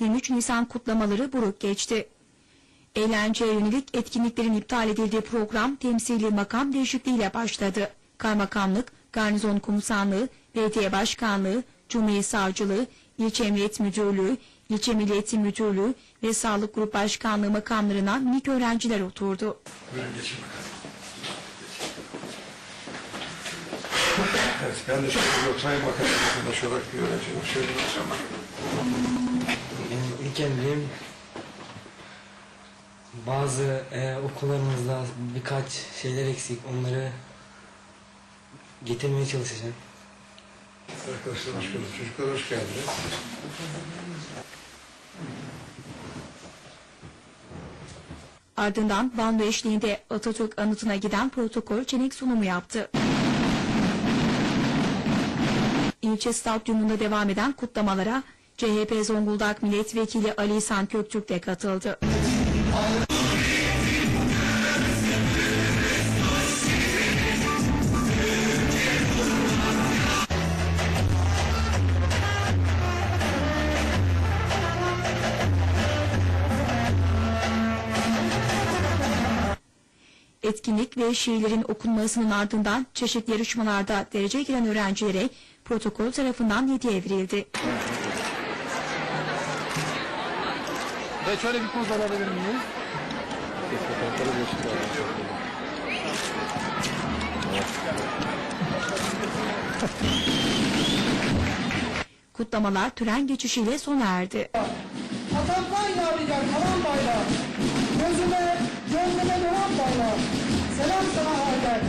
23 Nisan kutlamaları buruk geçti. Eğlenceye yönelik etkinliklerin iptal edildiği program temsili makam değişikliğiyle başladı. Kaymakamlık, Garnizon Komutanlığı, Belediye Başkanlığı, Cumhuriyet Savcılığı, İlçe Emniyet Müdürlüğü, İlçe Milli Eğitim Müdürlüğü ve Sağlık Grup Başkanlığı makamlarına minik öğrenciler oturdu. Buyurun geçin bakalım. Evet, şöyle bir oturayım bakalım. Arkadaş olarak bir. Şöyle bir bakalım. Yani ilk emrim bazı e, okullarımızda birkaç şeyler eksik onları getirmeye çalışacağım. Arkadaşlar hoş geldiniz. Çocuklar hoş geldiniz. Ardından bando eşliğinde Atatürk anıtına giden protokol çenek sunumu yaptı. İlçe stadyumunda devam eden kutlamalara CHP Zonguldak Milletvekili Ali İhsan Köktürk de katıldı. Etkinlik ve şiirlerin okunmasının ardından çeşitli yarışmalarda derece giren öğrencilere protokol tarafından hediye verildi. Ve şöyle bir poz alabilir miyiz? Kutlamalar tören geçişiyle sona erdi. Atamdan yadigar kalan bayrağı, gözüme, gönlüme duran. Selam sana Haydar,